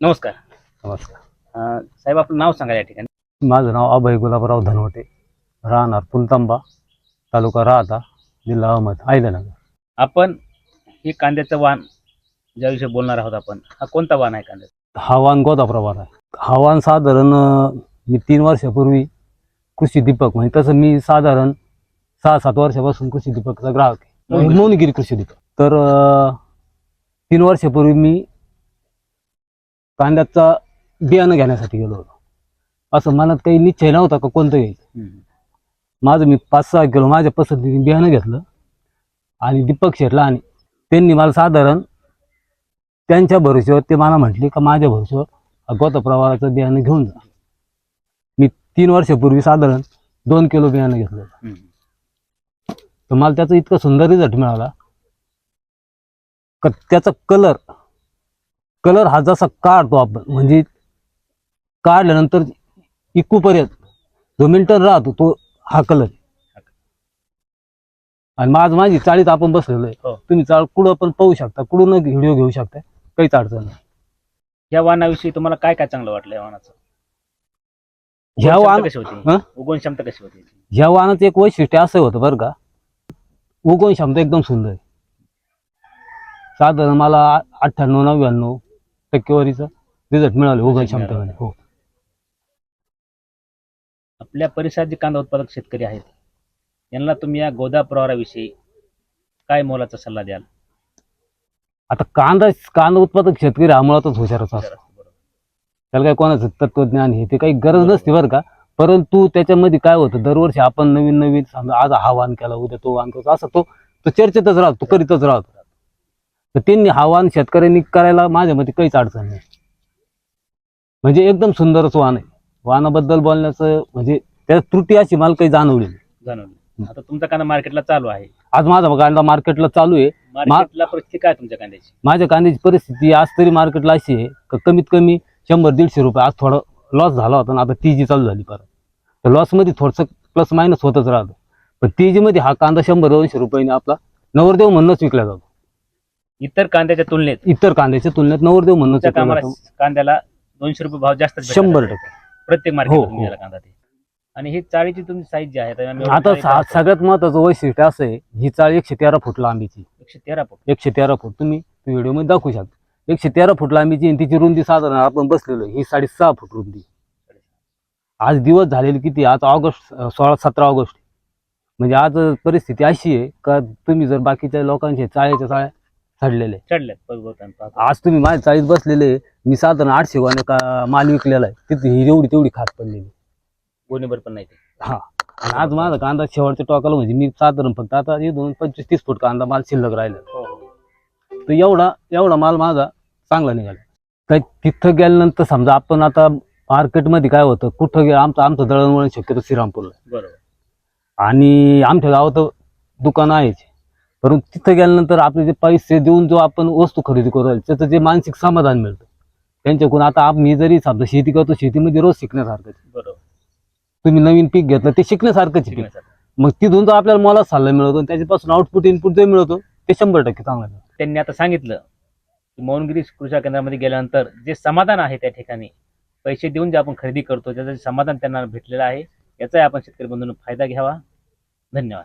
नमस्कार. नमस्कार. अं, साहेब आपलं नाव सांगा या ठिकाणी. माझं नाव अभय गुलाबराव धनवटे. राहणार पुलतांबा तालुका राहता जिल्हा अहमद अहिल्यानगर आपण हे कांद्याचं वाण ज्याविषयी बोलणार आहोत आपण हा कोणता वाण आहे कांद्याचा? हवान गोदा प्रवार आहे. हवान साधारण अं, मी तीन वर्षापूर्वी कृषी दीपक म्हणजे तसं मी साधारण सहा सात वर्षापासून कृषी दीपकचा ग्राहक आहे. मोहनगिरी कृषी दीपक. तर अं, तीन वर्षापूर्वी मी कांद्याचा बियाणं घेण्यासाठी गेलो होतो. असं मनात काही निश्चय नव्हता का कोणतं घ्यायचं. माझं मी पाच सहा किलो माझ्या पसंतीने बियाणं घेतलं आणि दीपक शेटला आणि त्यांनी मला साधारण त्यांच्या भरोश्यावर ते मला म्हटले का माझ्या भरोश्यावर गोता प्रवाहाचं बियाणं घेऊन जा. मी तीन वर्षापूर्वी साधारण दोन किलो बियाणं घेतलं होतं. तर मला त्याचा इतका सुंदर रिझल्ट मिळाला का त्याचा कलर कलर हा जसा काढतो आपण म्हणजे काढल्यानंतर इकूपर्यंत जो मिल्टन राहतो तो हा कलर आणि माझ माझी चाळीत आपण बसलेलो आहे. हो. तुम्ही चाळ कुठं पण पाहू शकता कुठून व्हिडिओ घेऊ शकता काहीच अडचण नाही. या वाणाविषयी तुम्हाला काय काय चांगलं वाटलं या वाणाचं ह्या उगवण क्षमता कशी हं? होती उगवण क्षमता कशी होती ह्या वाहनाचं एक वैशिष्ट्य असं होतं बरं का उगवण क्षमता एकदम सुंदर आहे. साधारण मला अठ्ठ्याण्णव नव्याण्णव टक्केवारीचं रिझल्ट मिळाले उगवण क्षमतेमध्ये हो. आपल्या परिसरात जे कांदा उत्पादक शेतकरी आहेत यांना तुम्ही या गोदा प्रवाराविषयी काय मोलाचा सल्ला द्याल? आता कांदा कांदा उत्पादक शेतकरी हा मुळातच हुशारच असतो. त्याला काय कोणाचं तत्वज्ञान हे ते काही गरज नसते बरं का. परंतु त्याच्यामध्ये काय होतं दरवर्षी आपण नवीन नवीन समजा आज हा वाण केला उद्या तो वाण करतो असं तो तो चर्चेतच राहतो तो करीतच राहतो. तर त्यांनी हा वाण शेतकऱ्यांनी करायला माझ्या मते काहीच अडचण नाही. म्हणजे एकदम सुंदरच वाण आहे. वाणाबद्दल बोलण्याचं म्हणजे त्यात त्रुटी अशी मला काही जाणवली नाही. जाणवलं आता तुमचा कांदा मार्केटला चालू आहे. आज माझा कांदा मार्केटला चालू आहे. मार्केटला परिस्थिती काय तुमच्या कांद्याची? माझ्या कांद्याची परिस्थिती आज तरी मार्केटला अशी आहे का कमीत कमी शंभर दीडशे रुपये. आज थोडं लॉस झाला होता आणि आता ती जी चालू झाली परत. तर लॉसमध्ये थोडंसं प्लस मायनस होतच राहतं. पण ती जी मध्ये हा कांदा शंभर दोनशे रुपयाने आपला नवरदेव म्हणूनच विकला जातो. इतर कांद्याच्या तुलनेत इतर कांद्याच्या तुलनेत नवरदेव तुमच्या विकला कामाला जातो कांद्याला दोनशे रुपये भाव जास्त शंभर टक्के. प्रत्येक हो, मार्केट हो. कांदा ते. आणि ही चाळीची तुमची साईज जी आहे आता सा-. सगळ्यात महत्वाचं वैशिष्ट्य असं आहे ही चाळ एकशे तेरा फूट लांबीची. एकशे तेरा फूट. एकशे तेरा फूट. तुम्ही व्हिडिओमध्ये दाखवू शकता. एकशे तेरा फूट लांबीची आणि तिची रुंदी साधारण आपण बसलेलो आहे, ही साडेसहा फूट रुंदी. आज दिवस झालेले किती आज ऑगस्ट अं, सोळा सतरा ऑगस्ट. म्हणजे आज परिस्थिती अशी आहे का तुम्ही जर बाकीच्या लोकांचे चाळ्याच्या चाळ्या चढलेले. चढल्यात. आज तुम्ही माझ्या चाळीत बसलेले मी साधारण आठशे गोणे का माल विकलेला आहे. तिथे ही एवढी तेवढी खात पडलेली. गोणीभर पण नाही ते. हा. आणि आज माझा कांदा शेवटच्या टोकाला म्हणजे मी साधारण फक्त आता हे दोन पंचवीस तीस फूट कांदा माल शिल्लक राहिला हो हो. तर एवढा एवढा माल माझा चांगला निघाला. काय तिथं गेल्यानंतर समजा आपण आता मार्केटमध्ये काय होतं कुठं गे आमचं आमचं दळणवळण शक्यतो श्रीरामपूरला. बरोबर. आणि आमच्या गावात दुकानं आहेच परंतु तिथं गेल्यानंतर आपले जे पैसे देऊन जो आपण वस्तू खरेदी करू त्याचं जे मानसिक समाधान मिळतं. त्यांच्याकडून आता मी जरी समजा शेती करतो शेतीमध्ये रोज शिकण्यासारखं. बरोबर. तुम्ही नवीन पीक घेतलं ते शिकण्यासारखंच. मग तिथून जो आपल्याला मला सल्ला मिळतो आणि त्याच्यापासून आउटपुट इनपुट जो मिळतो ते शंभर टक्के चांगला त्यांनी आता सांगितलं की मोहनगिरी कृषी केंद्रामध्ये गेल्यानंतर जे समाधान आहे त्या ठिकाणी पैसे देऊन जे आपण खरेदी करतो त्याचं समाधान त्यांना भेटलेलं आहे याचाही आपण शेतकरी बंधूंनो फायदा घ्यावा. धन्यवाद.